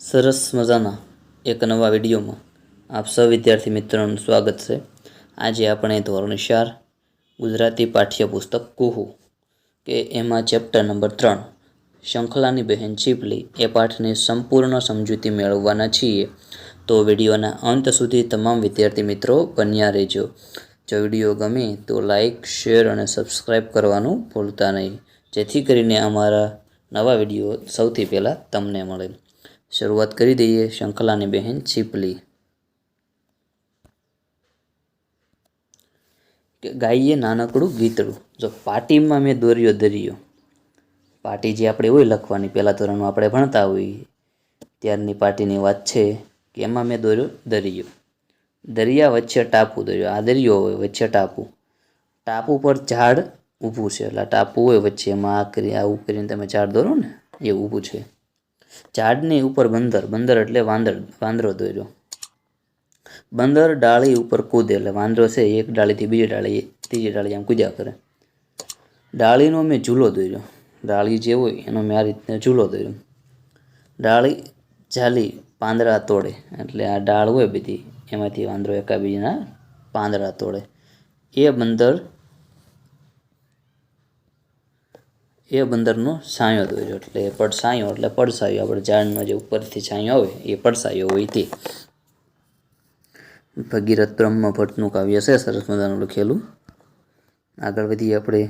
સરસ મજાના એક નવા વિડીયોમાં આપ સૌ વિદ્યાર્થી મિત્રોનું સ્વાગત છે. આજે આપણે ધોરણ ચાર ગુજરાતી પાઠ્યપુસ્તક કુહુ કે એમાં ચેપ્ટર નંબર ત્રણ, શંખલાની બહેન ચીપલી એ પાઠની સંપૂર્ણ સમજૂતી મેળવવાના છીએ. તો વિડીયોના અંત સુધી તમામ વિદ્યાર્થી મિત્રો બન્યા રહેજો. જો વીડિયો ગમે તો લાઇક શેર અને સબસ્ક્રાઈબ કરવાનું ભૂલતા નહીં. જેથી કરીને અમારા નવા વીડિયો સૌથી પહેલાં તમને મળે. શરૂઆત કરી દઈએ શંખલાની બહેન ચીપલી. કે ગાઈએ નાનકડું ગીતડું. જો પાટીમાં મેં દોર્યો દરિયો પાટી જે આપણે હોય લખવાની, પહેલાં ધોરણમાં આપણે ભણતા હોઈએ. ત્યારની પાટીની વાત છે કે એમાં મેં દોર્યો દરિયો દરિયા વચ્ચે ટાપુ દોર્યો આ દરિયો હોય, વચ્ચે ટાપુ. ટાપુ પર ઝાડ ઊભું છે. એટલે ટાપુ હોય વચ્ચે, એમાં આ કરી આવું કરીને તમે ઝાડ દોરો ને, એ ઊભું છે. ઝાડની ઉપર બંદર બંદર એટલે વાંદર, વાંદરો દોર્યો. બંદર ડાળી ઉપર કૂદે એટલે વાંદરો છે, એક ડાળીથી બીજી ડાળી, ત્રીજી ડાળી આમ કૂદ્યા કરે. ડાળીનો મેં ઝૂલો દોર્યો. ડાળી જે હોય એનો મેં આ રીતને ઝૂલો દોર્યો. ડાળી ઝાલી પાંદડા તોડે, એટલે આ ડાળ હોય બધી, એમાંથી વાંદરો એકાબીજીના પાંદડા તોડે. એ બંદર એ બંદરનો સાયો દોર્યો એટલે પડસાયો એટલે પડસાયો આપણે ઝાડનો જે ઉપરથી છાંયો આવે, એ પડસાયો હોય તે. ભગીરથ બ્રહ્મ ભટ્ટનું કાવ્ય છે, સરસ મજાનું લખેલું. આગળ વધીએ આપણે.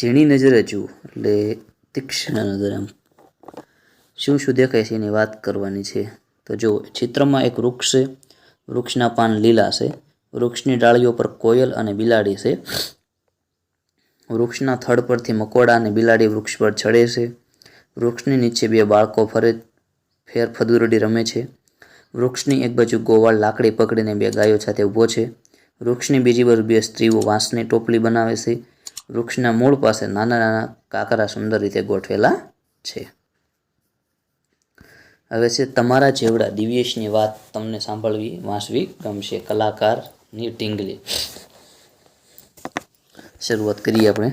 ઝીણી નજરે જુઓ એટલે તીક્ષ્ણ નજર એમ. શું શું દેખાય છે એની વાત કરવાની છે? તો જો, ચિત્રમાં એક વૃક્ષ છે. વૃક્ષના પાન લીલા છે. વૃક્ષની ડાળીઓ પર કોયલ અને બિલાડી છે. વૃક્ષના થડ પરથી મકોડા અને બિલાડી વૃક્ષ પર ચડે છે. વૃક્ષની નીચે બે બાળકો ફરે, ફેર ફદુરડી રમે છે. વૃક્ષની એક બાજુ ગોવાળ લાકડી પકડીને બે ગાયો સાથે ઊભો છે. વૃક્ષની બીજી બાજુ બે સ્ત્રીઓ વાંસની ટોપલી બનાવે છે. વૃક્ષના મૂળ પાસે નાના નાના કાકરા સુંદર રીતે ગોઠવેલા છે. હવે છે તમારા જેવડા દિવ્યેશની વાત તમને સાંભળવી વાંચવી ગમશે. કલાકારની ટીંગલી. શરૂઆત કરીએ આપણે.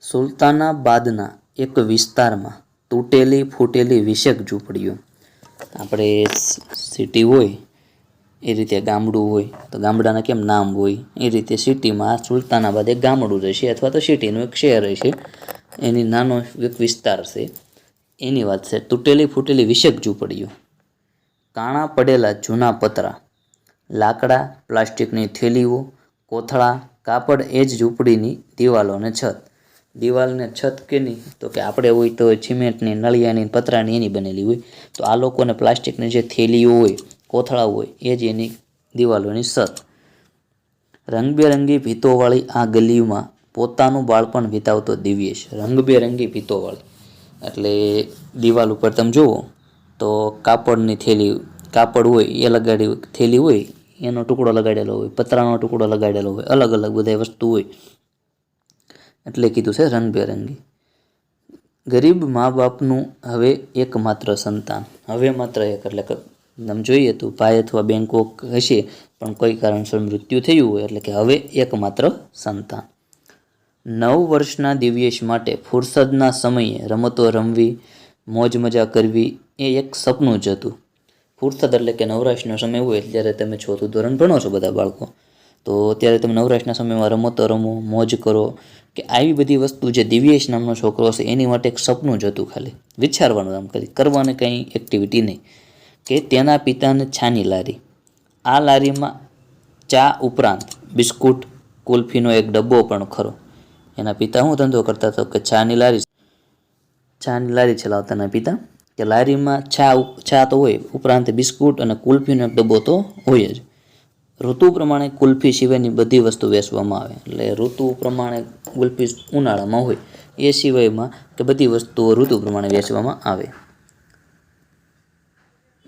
સુલતાનાબાદના એક વિસ્તારમાં તૂટેલી ફૂટેલી વિશેક ઝૂંપડીઓ. આપણે સિટી હોય, એ રીતે ગામડું હોય, તો ગામડાના કેમ નામ હોય, એ રીતે સિટીમાં સુલતાનાબાદ એક ગામડું રહેશે અથવા તો સિટીનું એક શહેર રહેશે. એની નાનો એક વિસ્તાર છે. એની વાત છે, તૂટેલી ફૂટેલી વિશેક ઝૂંપડીઓ. કાણા પડેલા જૂના પતરા. લાકડા, પ્લાસ્ટિકની થેલીઓ, કોથળા, કાપડ એ જ ઝૂંપડીની દિવાલો અને છત. દિવાલને છત કેની? તો કે આપણે હોય તો સિમેન્ટની, નળિયાની, પતરાની એની બનેલી હોય. તો આ લોકોને પ્લાસ્ટિકની જે થેલીઓ હોય કોથળા હોય, એ જ એની દિવાલોની છત. રંગબેરંગી ભીતોવાળી આ ગલીમાં પોતાનું બાળપણ વિતાવતો દિવ્યેશ. રંગબેરંગી ભીતોવાળી. એટલે દિવાલ ઉપર તમે જુઓ, તો કાપડની થેલી, કાપડ હોય, એ લગાડી થેલી હોય એનો ટુકડો લગાડેલો હોય, પતરાનો ટુકડો લગાડેલો હોય, અલગ અલગ બધાય વસ્તુ હોય. એટલે કીધું છે રંગબેરંગી ગરીબ મા બાપનું હવે એકમાત્ર સંતાન. હવે માત્ર એક, એટલે તમે જોઈએ તો ભાઈ અથવા બેન હશે, પણ કોઈ કારણસર મૃત્યુ થયું હોય, એટલે કે હવે એકમાત્ર સંતાન. નવ વર્ષના દિવ્યેશ માટે ફુરસદના સમયે રમતો રમવી, મોજ મજા કરવી એ એક સપનું જ હતું. ફુરસદ એટલે કે નવરાશનો સમય હોય ત્યારે તમે ચોથું ધોરણ ભણો છો બધા બાળકો. તો ત્યારે તમે નવરાશના સમયમાં રમતો રમો, મોજ કરો, કે આવી બધી વસ્તુ જે દિવ્યેશ નામનો છોકરો છે એની માટે એક સપનું જ હતું ખાલી. વિચારવાનું આમ કરી કરવાની કંઈ એક્ટિવિટી નહીં. કે તેના પિતાને છાની લારી. આ લારીમાં ચા ઉપરાંત બિસ્કુટ, કુલ્ફીનો એક ડબ્બો પણ ખરો. એના પિતા હું ધંધો કરતા હતો કે ચાની લારી ચાની લારી ચલાવતાના પિતા. કે લારીમાં છા છા તો હોય, ઉપરાંત બિસ્કુટ અને કુલ્ફીનો ડબ્બો તો હોય જ. ઋતુ પ્રમાણે કુલ્ફી સિવાયની બધી વસ્તુ વેચવામાં આવે. એટલે ઋતુ પ્રમાણે કુલ્ફી ઉનાળામાં હોય, એ સિવાયમાં કે બધી વસ્તુઓ ઋતુ પ્રમાણે વેચવામાં આવે.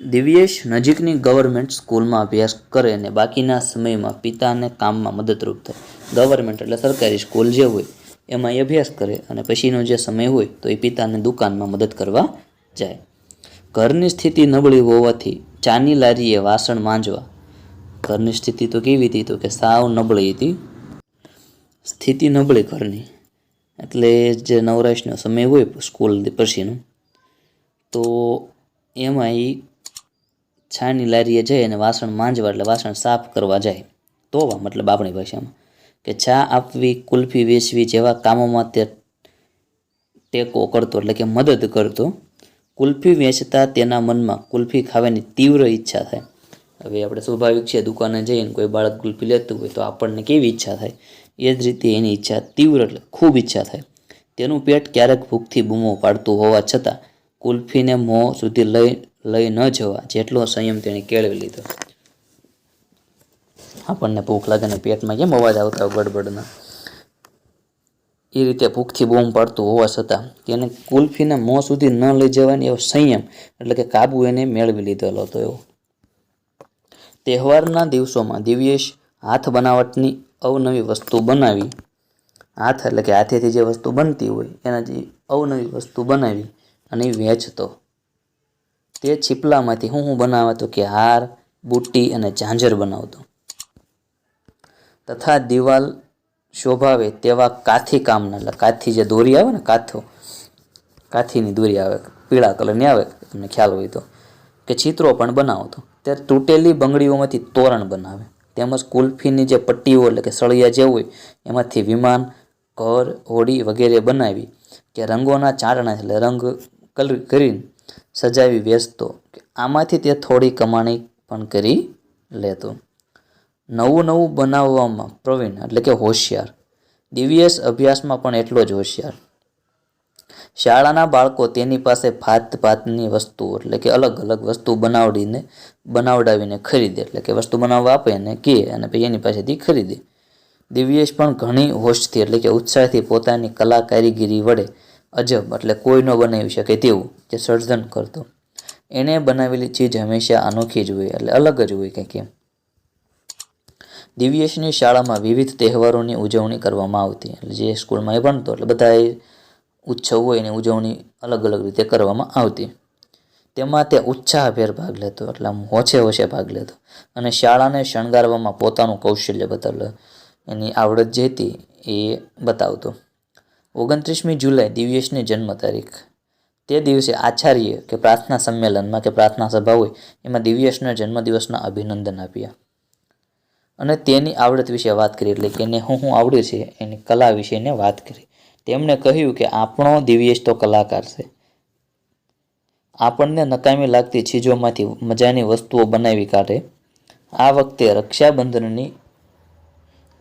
દિવ્યેશ નજીકની ગવર્મેન્ટ સ્કૂલમાં અભ્યાસ કરે અને બાકીના સમયમાં પિતાને કામમાં મદદરૂપ થાય. ગવર્મેન્ટ એટલે સરકારી સ્કૂલ જે હોય, એમાં એ અભ્યાસ કરે અને પછીનો જે સમય હોય, તો એ પિતાને દુકાનમાં મદદ કરવા જાય. ઘરની સ્થિતિ નબળી હોવાથી ચાની લારીએ વાસણ માંજવા. ઘરની સ્થિતિ તો કેવી હતી તો કે સાવ નબળી હતી. સ્થિતિ નબળી ઘરની. એટલે જે નવરાશનો સમય હોય સ્કૂલ પછીનો, તો એમાં એ છાની લારીએ જાય અને વાસણ માંજવા એટલે વાસણ સાફ કરવા જાય. તોવા મતલબ આપણી ભાષામાં. કે ચા આપવી, કુલ્ફી વેચવી જેવા કામોમાં તે ટેકો કરતો એટલે કે મદદ કરતો. કુલ્ફી વેચતા તેના મનમાં કુલ્ફી ખાવાની તીવ્ર ઈચ્છા થાય. હવે આપણે સ્વાભાવિક છે, દુકાને જઈને કોઈ બાળક કુલ્ફી લેતું હોય તો આપણને કેવી ઈચ્છા થાય? એ જ રીતે એની ઈચ્છા તીવ્ર એટલે ખૂબ ઈચ્છા થાય. તેનું પેટ ક્યારેક ભૂખથી બૂમો પાડતું હોવા છતાં કુલ્ફીને મોં સુધી લઈ લઈ ન જવા જેટલો સંયમ તેણે કેળવી લીધો. આપણને ભૂખ લાગે ને પેટમાં કેમ અવાજ આવતા ગડબડના? એ રીતે ભૂખથી બૂમ પાડતું હોવા છતાં તેને કુલ્ફીને મોં સુધી ન લઈ જવાની એવો સંયમ એટલે કે કાબુ એને મેળવી લીધેલો હતો એવો. તહેવારના દિવસોમાં દિવ્યેશ હાથ બનાવટની અવનવી વસ્તુ બનાવી. હાથ એટલે કે હાથેથી જે વસ્તુ બનતી હોય એના જે અવનવી વસ્તુ બનાવી અને વેચતો. તે છીપલામાંથી હું હું બનાવતો કે હાર, બુટ્ટી અને ઝાંઝર બનાવતો. તથા દિવાલ શોભાવે તેવા કાથી કામના કાથી જે દોરી આવે ને, કાથો, કાથીની દોરી આવે, પીળા કલરની આવે, તમને ખ્યાલ હોય તો. કે ચિત્રો પણ બનાવતો ત્યારે તૂટેલી બંગડીઓમાંથી તોરણ બનાવે. તેમજ કુલ્ફીની જે પટ્ટીઓ એટલે કે સળિયા જે હોય, એમાંથી વિમાન, ઘર, હોડી વગેરે બનાવી કે રંગોના ચારણા એટલે રંગ કલર કરીને સજાવી વેચતો. આમાંથી તે થોડી કમાણી પણ કરી લેતો. નવું નવું બનાવવામાં પ્રવીણ, એટલે કે હોશિયાર. દિવ્યેશ અભ્યાસમાં પણ એટલો જ હોશિયાર. શાળાના બાળકો તેની પાસે ભાત ભાતની વસ્તુઓ, એટલે કે અલગ અલગ વસ્તુ બનાવડીને, બનાવડાવીને ખરીદે, એટલે કે વસ્તુ બનાવવા આપે અને કહે અને પછી એની પાસેથી ખરીદે. દિવ્યેશ પણ ઘણી હોશથી, એટલે કે ઉત્સાહથી પોતાની કલા કારીગીરી વડે અજબ, એટલે કોઈ ન બનાવી શકે તેવું જે સર્જન કરતો. એણે બનાવેલી ચીજ હંમેશા અનોખી જ હોય, એટલે અલગ જ હોય કંઈક એમ. દિવ્યેશની શાળામાં વિવિધ તહેવારોની ઉજવણી કરવામાં આવતી. એટલે જે સ્કૂલમાં એ ભણતો એટલે બધા એ ઉત્સવ હોય એની ઉજવણી અલગ અલગ રીતે કરવામાં આવતી. તેમાં તે ઉત્સાહભેર ભાગ લેતો, એટલે આમ હોછે હોછે ભાગ લેતો. અને શાળાને શણગારવામાં પોતાનું કૌશલ્ય બદલ એની આવડત જે હતી એ બતાવતો. ઓગણત્રીસમી જુલાઈ, દિવ્યેશની જન્મ તારીખ. તે દિવસે આચાર્ય કે પ્રાર્થના સંમેલનમાં કે પ્રાર્થના સભા હોય, એમાં દિવ્યેશના જન્મદિવસના અભિનંદન આપ્યા. અને તેની આવડત વિશે વાત કરી, એટલે કે એને હું હું આવડે છે, એની કલા વિશેને વાત કરી. તેમણે કહ્યું કે આપણો દિવ્યેશ તો કલાકાર છે. આપણને નકામી લાગતી ચીજોમાંથી મજાની વસ્તુઓ બનાવી કાઢે. આ વખતે રક્ષાબંધનની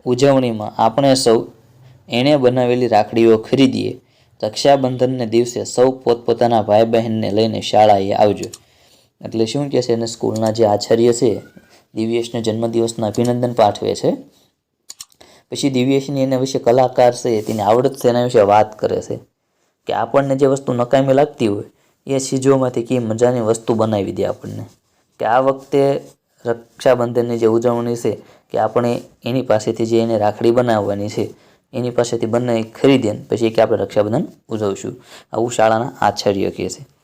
ઉજવણીમાં આપણે સૌ એણે બનાવેલી રાખડીઓ ખરીદીએ. રક્ષાબંધનને દિવસે સૌ પોતપોતાના ભાઈ બહેનને લઈને શાળાએ આવજો. એટલે શું કહેશે એને સ્કૂલના જે આચાર્ય છે દિવ્યેશને જન્મદિવસના અભિનંદન પાઠવે છે. પછી દિવ્યેશની એના વિશે કલાકાર છે, તેની આવડત છે, એના વિશે વાત કરે છે. કે આપણને જે વસ્તુ નકામી લાગતી હોય, એ ચીજોમાંથી કઈ મજાની વસ્તુ બનાવી દે આપણને. કે આ વખતે રક્ષાબંધનની જે ઉજવણી છે, કે આપણે એની પાસેથી જે એને રાખડી બનાવવાની છે, એની પાસેથી બંને ખરીદીને પછી કે આપણે રક્ષાબંધન ઉજવશું. આવું શાળાના આચાર્ય કહે છે.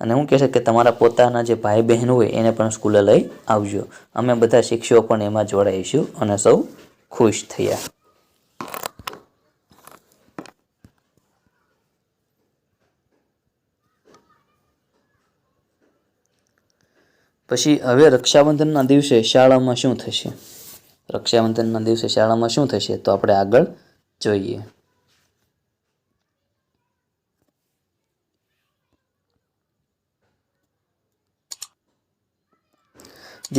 અને હું કહેશે કે તમારા પોતાના જે ભાઈ બહેન હોય એને પણ સ્કૂલે લઈ આવજો. અમે બધા શિક્ષકો પણ એમાં જોડાઈશું અને સૌ ખુશ થયા. પછી હવે રક્ષાબંધનના દિવસે શાળામાં શું થશે? રક્ષાબંધનના દિવસે શાળામાં શું થશે? તો આપણે આગળ જોઈએ.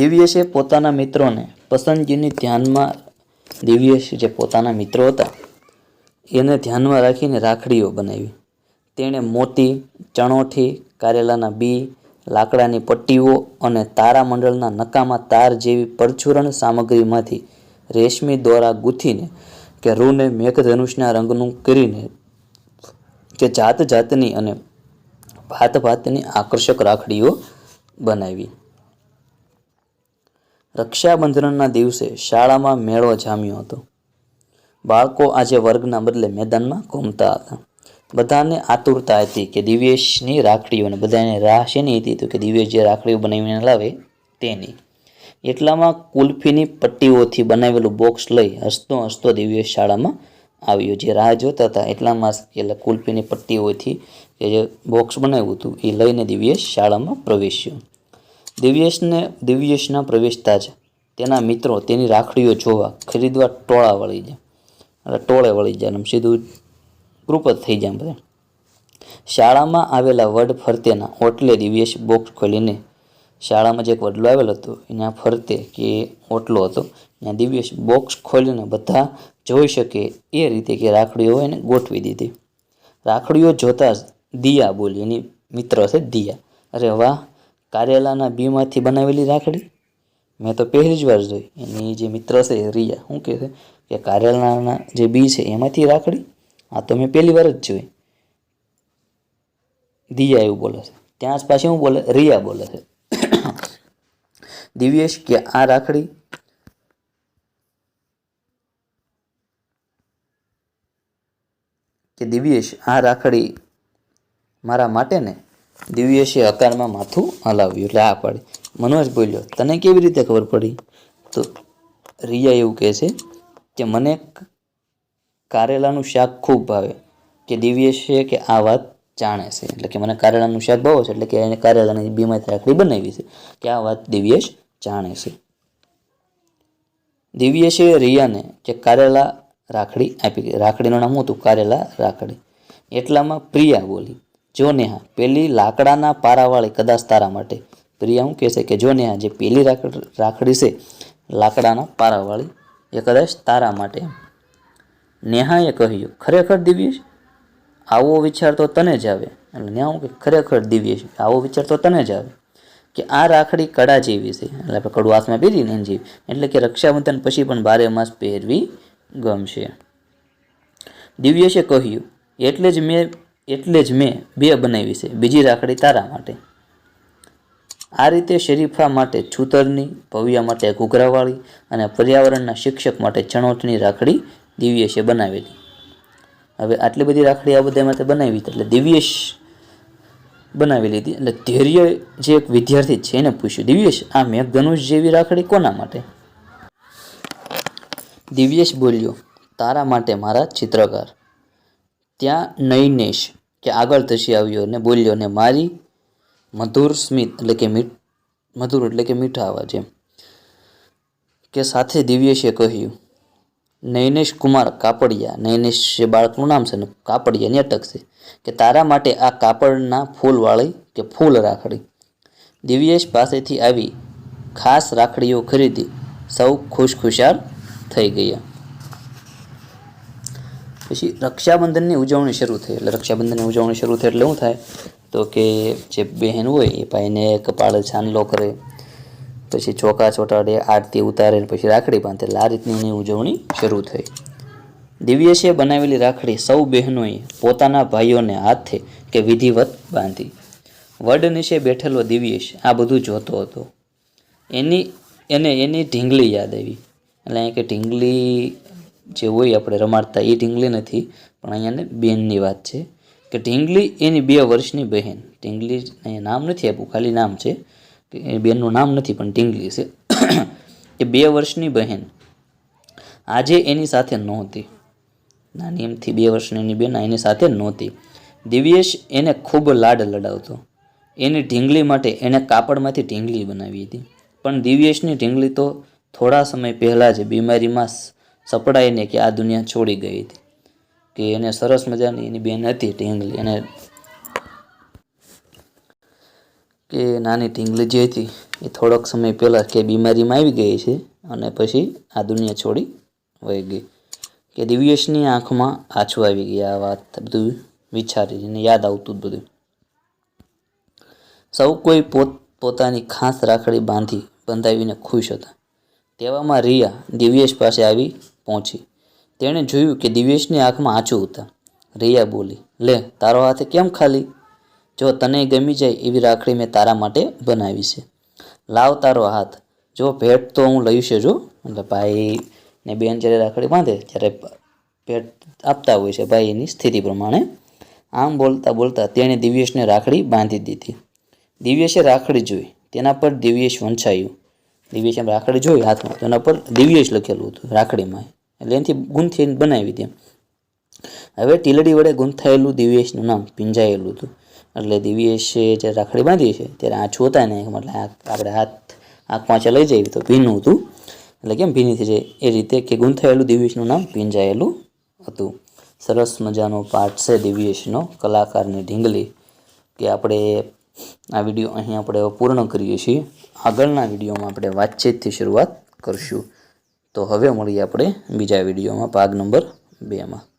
દિવ્યેશે પોતાના મિત્રોને. પસંદગીની ધ્યાનમાં દિવ્યેશ જે પોતાના મિત્રો હતા, એને ધ્યાનમાં રાખીને રાખડીઓ બનાવી. તેણે મોતી, ચણોઠી, કારેલાના બી, લાકડાની પટ્ટીઓ અને તારામંડળના નકામા તાર જેવી પરચુરણ સામગ્રીમાંથી રેશમી દોરા ગૂંથીને કે રૂને મેઘધનુષના રંગનું કરીને કે જાત જાતની અને ભાત ભાતની આકર્ષક રાખડીઓ બનાવી. રક્ષાબંધનના દિવસે શાળામાં મેળો જામ્યો હતો. બાળકો આજે વર્ગના બદલે મેદાનમાં ઘૂમતા હતા. બધાને આતુરતા હતી કે દિવ્યેશની રાખડીઓ અને બધાને રાહ શેની હતી તો કે દિવ્યેશ જે રાખડીઓ બનાવીને લાવે તેની. એટલામાં કુલ્ફીની પટ્ટીઓથી બનાવેલું બોક્સ લઈ હસતો હસતો દિવ્યેશ શાળામાં આવ્યો. જે રાહ જોતા હતા એટલામાં એટલે કુલ્ફીની પટ્ટીઓથી કે જે બોક્સ બનાવ્યું હતું એ લઈને દિવ્યેશ શાળામાં પ્રવેશ્યો. દિવ્યેશને દિવ્યેશના પ્રવેશતા જ. તેના મિત્રો તેની રાખડીઓ જોવા ખરીદવા ટોળા વળી જાય. એટલે ટોળે વળી જાય એમ સીધું ગ્રુપ થઈ જાય બધા. શાળામાં આવેલા વડ ફરતેના ઓટલે દિવ્યેશ બોક્સ ખોલીને શાળામાં જે એક વડલો આવેલો હતો, એના ફરતે કે ઓટલો હતો, ત્યાં દિવ્યેશ બોક્સ ખોલીને બધા જોઈ શકે એ રીતે કે રાખડીઓ એને ગોઠવી દીધી. રાખડીઓ જોતા જ દિયા બોલી, એની મિત્ર છે દિયા. અરે વાહ કારેલાના બીમાંથી બનાવેલી રાખડી? મેં તો પહેલી જ વાર જોઈ. એની જે મિત્ર છે, રિયા, શું કહે છે? કે કારેલાના જે બી છે, એમાંથી રાખડી? આ તો મેં પહેલી વાર જ જોઈ. દિયા એવું બોલે છે. ત્યાં જ પાછી હું બોલે? રિયા બોલે છે. દિવ્યેશ કે આ રાખડી? કે દિવ્યેશ, આ રાખડી મારા માટે ને? દિવ્યેશે હકારમાં માથું હલાવ્યું. એટલે આ પાડી. મનોજ બોલ્યો, તને કેવી રીતે ખબર પડી? તો રિયા એવું કહે છે કે, મને કારેલાનું શાક ખૂબ ભાવે. કે દિવ્યેશે કે આ વાત જાણે છે. એટલે કે, મને કારેલાનું શાક ભાવે છે. એટલે કે, એને કારેલાની બીમારી રાખડી બનાવી છે કે આ વાત દિવ્યેશ જાણે છે. દિવ્યેશે રિયાને કે કારેલા રાખડી આપી. રાખડીનું નામ હતું કારેલા રાખડી. એટલામાં પ્રિયા બોલી જો નેહા, પેલી લાકડાના પારાવાળી કદાચ તારા માટે. પ્રિયા હું કહેશે કે જો નેહા, જે પેલી રાખડી છે, લાકડાના પારાવાળી, એ કદાચ તારા માટે. એમ નેહાએ કહ્યું, ખરેખર દિવ્યેશ? આવો વિચાર તો તને જ આવે. એટલે નેહા હું કે ખરેખર દિવ્યેશ? આવો વિચાર તો તને જ આવે. કે આ રાખડી કડા જેવી છે. એટલે આપણે કડું હાથમાં પહેરીને એની જેવી. એટલે કે રક્ષાબંધન પછી પણ બારે માસ પહેરવી ગમશે. દિવ્યેશે કહ્યું, એટલે જ મેં એટલે જ મેં બે બનાવી છે, બીજી રાખડી તારા માટે. આ રીતે શરીફા માટે છૂતરની, ભવ્ય માટે ઘૂઘરાવાળી અને પર્યાવરણના શિક્ષક માટે ચણોટની રાખડી દિવ્યેશે બનાવેલી. હવે આટલી બધી રાખડી આ બધા માટે બનાવી એટલે દિવ્યેશ બનાવી લીધી. એટલે ધૈર્ય જે એક વિદ્યાર્થી છે એને પૂછ્યું દિવ્યેશ આ મેઘધનુષ જેવી રાખડી કોના માટે? દિવ્યેશ બોલ્યો, તારા માટે મારા ચિત્રકાર. ત્યાં નૈનેશ કે આગળ ધસી આવ્યો અને બોલ્યો અને મારી મધુર સ્મિત, એટલે કે મીઠ, મધુર એટલે કે મીઠા અવાજ એમ, કે સાથે દિવ્યેશે કહ્યું, નૈનેશ કુમાર કાપડિયા, નૈનેશ જે બાળકનું નામ છે ને, કાપડિયા ને અટકશે, કે તારા માટે આ કાપડના ફૂલવાળી કે ફૂલ રાખડી. દિવ્યેશ પાસેથી આવી ખાસ રાખડીઓ ખરીદી, સૌ ખુશખુશાલ થઈ ગયા. પછી રક્ષાબંધનની ઉજવણી શરૂ થઈ. એટલે રક્ષાબંધનની ઉજવણી શરૂ થઈ એટલે શું થાય? તો કે જે બહેન હોય એ ભાઈને કપાળે છાનલો કરે, પછી ચોકા ચોટાડે, આરતી ઉતારે પછી રાખડી બાંધે. એટલે આ રીતની ઉજવણી શરૂ થઈ. દિવ્યશે બનાવેલી રાખડી સૌ બહેનોએ પોતાના ભાઈઓને હાથે કે વિધિવત બાંધી. વડ નીચે બેઠેલો દિવ્યેશ આ બધું જોતો હતો. એની, એને એની ઢીંગલી યાદ આવી. એટલે કે ઢીંગલી જે હોય આપણે રમાડતા એ ઢીંગલી નથી, પણ અહીંયાને બેનની વાત છે કે ઢીંગલી એની બે વર્ષની બહેન. ઢીંગલી અહીંયા નામ નથી આપ્યું, ખાલી નામ છે કે એ બેનનું નામ નથી, પણ ઢીંગલી છે. એ બે વર્ષની બહેન. આજે એની સાથે નહોતી. નાની એમથી બે વર્ષની એની બેન એની સાથે નહોતી. દિવ્યેશ એને ખૂબ લાડ લડાવતો. એની ઢીંગલી માટે એણે કાપડમાંથી ઢીંગલી બનાવી હતી. પણ દિવ્યેશની ઢીંગલી તો થોડા સમય પહેલાં જ બીમારીમાં સપડાઈને કે આ દુનિયા છોડી ગઈ હતી. કે એને સરસ મજાની એની બેન હતી ઢીંગલી, એને કે નાની ઢીંગલી જે હતી એ થોડોક સમય પહેલાં કે બીમારીમાં આવી ગઈ છે અને પછી આ દુનિયા છોડી વહી ગઈ. કે દિવ્યેશની આંખમાં આછું આવી ગઈ આ વાત બધું વિચારી એને યાદ આવતું બધું. સૌ કોઈ પોત, પોતાની ખાસ રાખડી બાંધી બંધાવીને ખુશ હતા. તેવામાં રિયા દિવ્યેશ પાસે આવી પહોંચી. તેણે જોયું કે દિવ્યેશની આંખમાં આંચું હતા રિયા બોલી, લે, તારો હાથે કેમ ખાલી? જો તને ગમી જાય એવી રાખડી મેં તારા માટે બનાવી છે. લાવ તારો હાથ. જો ભેટ તો હું લઈશ જો. એટલે ભાઈ, ને બેન જ્યારે રાખડી બાંધે ત્યારે ભેટ આપતા હોય છે ભાઈ એની સ્થિતિ પ્રમાણે. આમ બોલતા બોલતા તેણે દિવ્યેશને રાખડી બાંધી દીધી. દિવ્યેશે રાખડી જોઈ. તેના પર દિવ્યેશ વંચાયું. દિવ્યેશ એમ રાખડી જોઈ હાથમાં. તેના પર દિવ્યેશ લખેલું હતું, રાખડીમાં. એટલે એનાથી ગુંથી બનાવી દે હવે ટીલડી વડે ગૂંથાયેલું દિવ્યેશનું નામ પિંજાયેલું હતું. એટલે દિવ્યેશે જ્યારે રાખડી બાંધી છે, ત્યારે આછું હતા ને આ- આપણે હાથ આંખ પાછળ લઈ જઈએ, તો ભીનું હતું. એટલે કેમ ભીની થઈ જાય? એ રીતે કે ગૂંથાયેલું દિવ્યેશનું નામ પિંજાયેલું હતું. સરસ મજાનો પાઠ છે દિવ્યેશનો, કલાકારની ઢીંગલી, કે આપણે આ વીડિયો અહીં આપણે પૂર્ણ કરીએ છીએ. આગળના વિડીયોમાં આપણે વાતચીતથી શરૂઆત કરશું. તો હવે મળીએ આપણે બીજા વિડીયોમાં. ભાગ નંબર બેમાં